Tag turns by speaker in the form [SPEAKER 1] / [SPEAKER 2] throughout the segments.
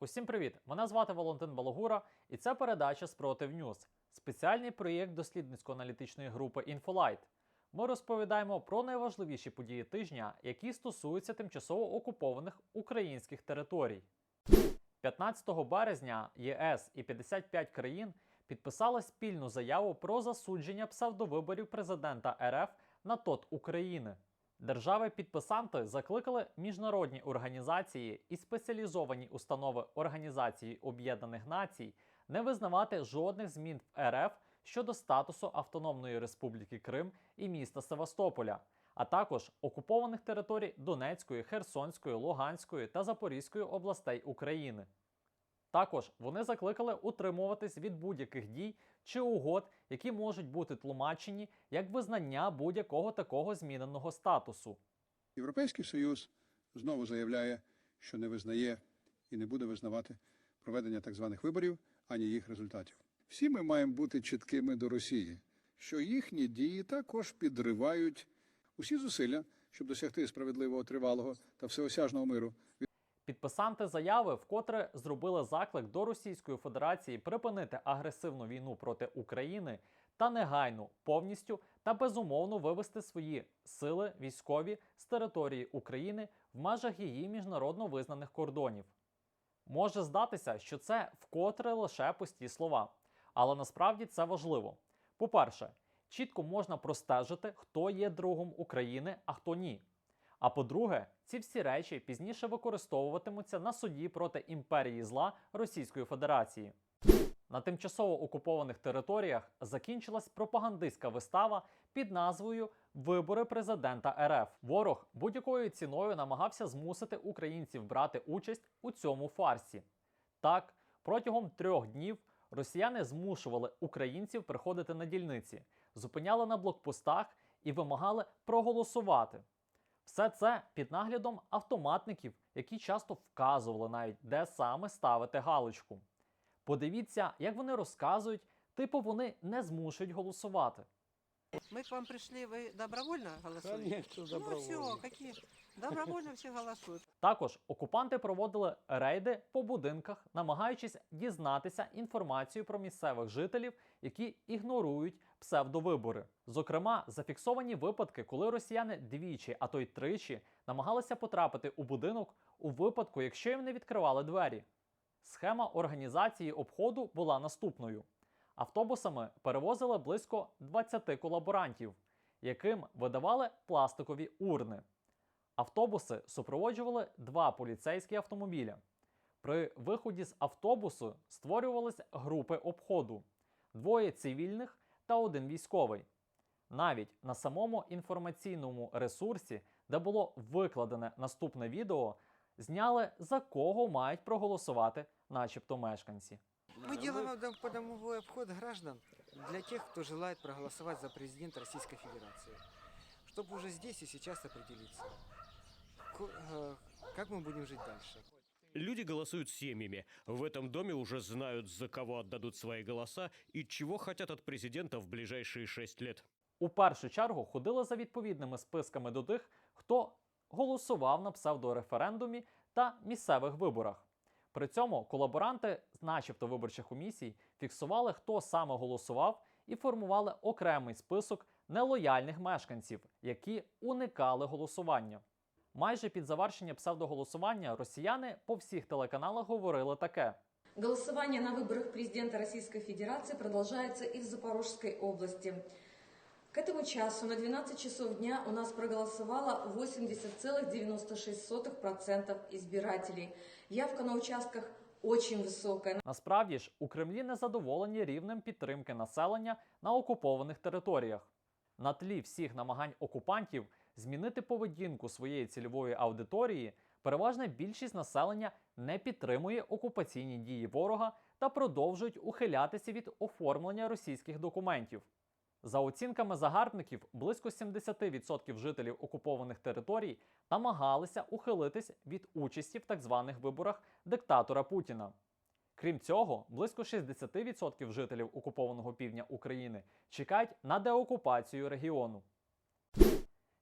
[SPEAKER 1] Усім привіт! Мене звати Валентин Балогура, і це передача Спротив Ньюз, спеціальний проєкт дослідницько-аналітичної групи Інфолайт. Ми розповідаємо про найважливіші події тижня, які стосуються тимчасово окупованих українських територій. 15 березня ЄС і 55 країн підписали спільну заяву про засудження псевдовиборів президента РФ на ТОТ України. Держави-підписанти закликали міжнародні організації і спеціалізовані установи Організації Об'єднаних Націй не визнавати жодних змін в РФ щодо статусу Автономної Республіки Крим і міста Севастополя, а також окупованих територій Донецької, Херсонської, Луганської та Запорізької областей України. Також вони закликали утримуватись від будь-яких дій чи угод, які можуть бути тлумачені як визнання будь-якого такого зміненого статусу.
[SPEAKER 2] Європейський Союз знову заявляє, що не визнає і не буде визнавати проведення так званих виборів ані їх результатів. Всі ми маємо бути чіткими до Росії, що їхні дії також підривають усі зусилля, щоб досягти справедливого, тривалого та всеосяжного миру.
[SPEAKER 1] Підписанти заяви вкотре зробили заклик до Російської Федерації припинити агресивну війну проти України та негайно повністю та безумовно вивести свої сили військові з території України в межах її міжнародно визнаних кордонів. Може здатися, що це вкотре лише пусті слова, але насправді це важливо. По-перше, чітко можна простежити, хто є другом України, а хто ні. А по-друге, ці всі речі пізніше використовуватимуться на суді проти імперії зла Російської Федерації. На тимчасово окупованих територіях закінчилась пропагандистська вистава під назвою Вибори президента РФ. Ворог будь-якою ціною намагався змусити українців брати участь у цьому фарсі. Так, протягом трьох днів росіяни змушували українців приходити на дільниці, зупиняли на блокпостах і вимагали проголосувати. Все це під наглядом автоматників, які часто вказували навіть, де саме ставити галочку. Подивіться, як вони розказують, типу вони не змушують голосувати.
[SPEAKER 3] Ми к вам прийшли, ви добровольно голосуете?
[SPEAKER 2] Конечно,
[SPEAKER 3] Ну все, какие? Добровольно все голосуют.
[SPEAKER 1] Також окупанти проводили рейди по будинках, намагаючись дізнатися інформацію про місцевих жителів, які ігнорують псевдовибори. Зокрема, зафіксовані випадки, коли росіяни двічі, а то й тричі, намагалися потрапити у будинок у випадку, якщо їм не відкривали двері. Схема організації обходу була наступною: автобусами перевозили близько 20 колаборантів, яким видавали пластикові урни. Автобуси супроводжували два поліцейські автомобіля. При виході з автобусу створювались групи обходу: двоє цивільних та один військовий. Навіть на самому інформаційному ресурсі, де було викладене наступне відео, зняли за кого мають проголосувати, начебто мешканці.
[SPEAKER 4] Мы делаем дом- подомовой обход граждан для тех, кто желает проголосовать за президента Российской Федерации. Чтобы уже здесь и сейчас определиться, ко- э, как мы будем жить дальше.
[SPEAKER 5] Люди голосуют семьями. В этом доме уже знают, за кого отдадут свои голоса и чего хотят от президента в ближайшие шесть лет.
[SPEAKER 1] У першу чергу ходили за відповідними списками до тих, хто голосував на псевдореферендумі та місцевих виборах. При цьому колаборанти, начебто виборчих комісій, фіксували, хто саме голосував, і формували окремий список нелояльних мешканців, які уникали голосування. Майже під завершення псевдоголосування росіяни по всіх телеканалах говорили таке:
[SPEAKER 6] Голосование на выборах президента Российской Федерации продолжается и в Запорожской области. К этому часу на 12 часов дня у нас проголосовало 80,96% избирателей. Явка на участках очень высокая.
[SPEAKER 1] Насправді ж у Кремлі не задоволені рівнем підтримки населення на окупованих територіях. На тлі всіх намагань окупантів змінити поведінку своєї цільової аудиторії, переважна більшість населення не підтримує окупаційні дії ворога та продовжують ухилятися від оформлення російських документів. За оцінками загарбників, близько 70% жителів окупованих територій намагалися ухилитись від участі в так званих виборах диктатора Путіна. Крім цього, близько 60% жителів окупованого півдня України чекають на деокупацію регіону.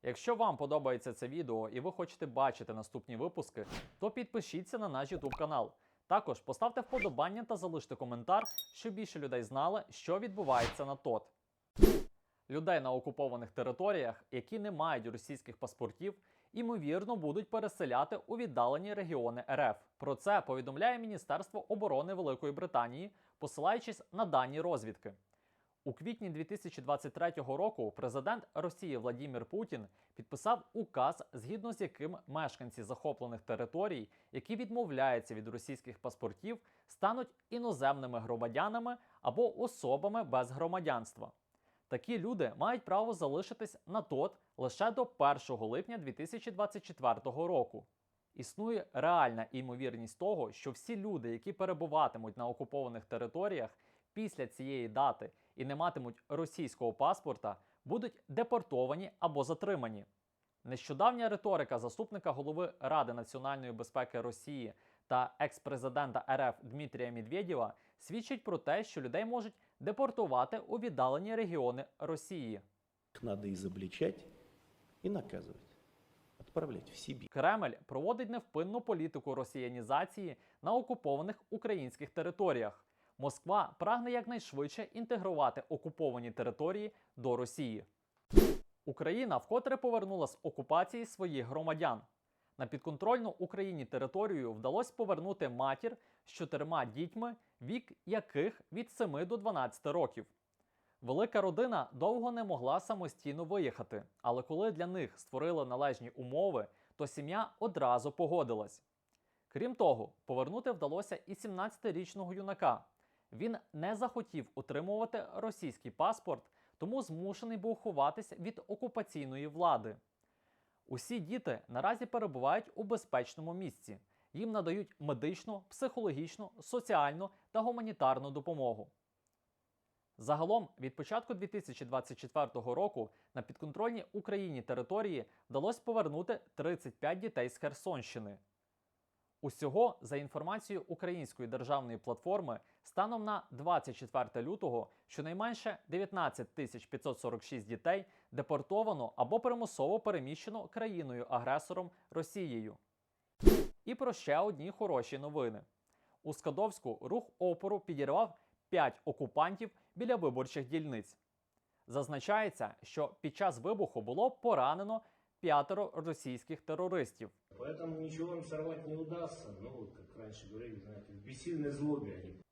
[SPEAKER 1] Якщо вам подобається це відео і ви хочете бачити наступні випуски, то підпишіться на наш YouTube канал Також поставте вподобання та залиште коментар, щоб більше людей знали, що відбувається на ТОТ. Людей на окупованих територіях, які не мають російських паспортів, імовірно будуть переселяти у віддалені регіони РФ. Про це повідомляє Міністерство оборони Великої Британії, посилаючись на дані розвідки. У квітні 2023 року президент Росії Владімір Путін підписав указ, згідно з яким мешканці захоплених територій, які відмовляються від російських паспортів, стануть іноземними громадянами або особами без громадянства. Такі люди мають право залишитись на ТОТ лише до 1 липня 2024 року. Існує реальна імовірність того, що всі люди, які перебуватимуть на окупованих територіях після цієї дати і не матимуть російського паспорта, будуть депортовані або затримані. Нещодавня риторика заступника голови Ради національної безпеки Росії та екс-президента РФ Дмитрія Медведєва свідчить про те, що людей можуть депортувати у віддалені регіони Росії.
[SPEAKER 7] Надо изобличать и наказывать. Отправлять в Сибирь.
[SPEAKER 1] Кремль проводить невпинну політику росіянізації на окупованих українських територіях. Москва прагне якнайшвидше інтегрувати окуповані території до Росії. Україна вкотре повернула з окупації своїх громадян. На підконтрольну Україні територію вдалося повернути матір з чотирма дітьми, вік яких від 7 до 12 років. Велика родина довго не могла самостійно виїхати, але коли для них створили належні умови, то сім'я одразу погодилась. Крім того, повернути вдалося і 17-річного юнака. Він не захотів утримувати російський паспорт, тому змушений був ховатися від окупаційної влади. Усі діти наразі перебувають у безпечному місці. Їм надають медичну, психологічну, соціальну та гуманітарну допомогу. Загалом від початку 2024 року на підконтрольній Україні території вдалося повернути 35 дітей з Херсонщини. Усього, за інформацією Української державної платформи, станом на 24 лютого щонайменше 19 тисяч 546 дітей депортовано або примусово переміщено країною-агресором Росією. І про ще одні хороші новини. У Скадовську рух опору підірвав 5 окупантів біля виборчих дільниць. Зазначається, що під час вибуху було поранено п'ятеро російських терористів.
[SPEAKER 8] Поэтому ничего им сорвать не удастся. Ну, вот как раньше говорили, знаете, в бессильной злобе они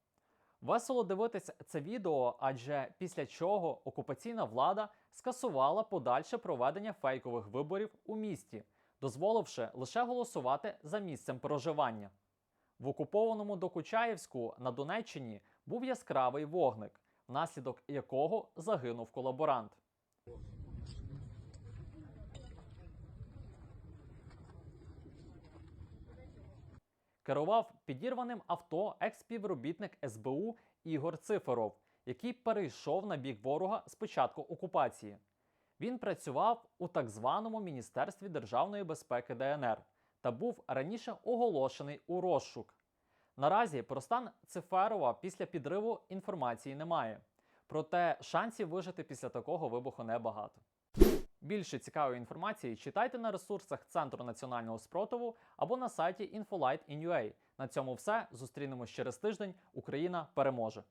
[SPEAKER 1] Весело дивитися це відео, адже після чого окупаційна влада скасувала подальше проведення фейкових виборів у місті, дозволивши лише голосувати за місцем проживання. В окупованому Докучаєвську на Донеччині був яскравий вогник, внаслідок якого загинув колаборант. Керував підірваним авто екс-співробітник СБУ Ігор Циферов, який перейшов на бік ворога з початку окупації. Він працював у так званому Міністерстві державної безпеки ДНР та був раніше оголошений у розшук. Наразі про стан Циферова після підриву інформації немає. Проте шансів вижити після такого вибуху небагато. Більше цікавої інформації читайте на ресурсах Центру національного спротиву або на сайті Infolight.in.ua. На цьому все. Зустрінемось через тиждень. Україна переможе!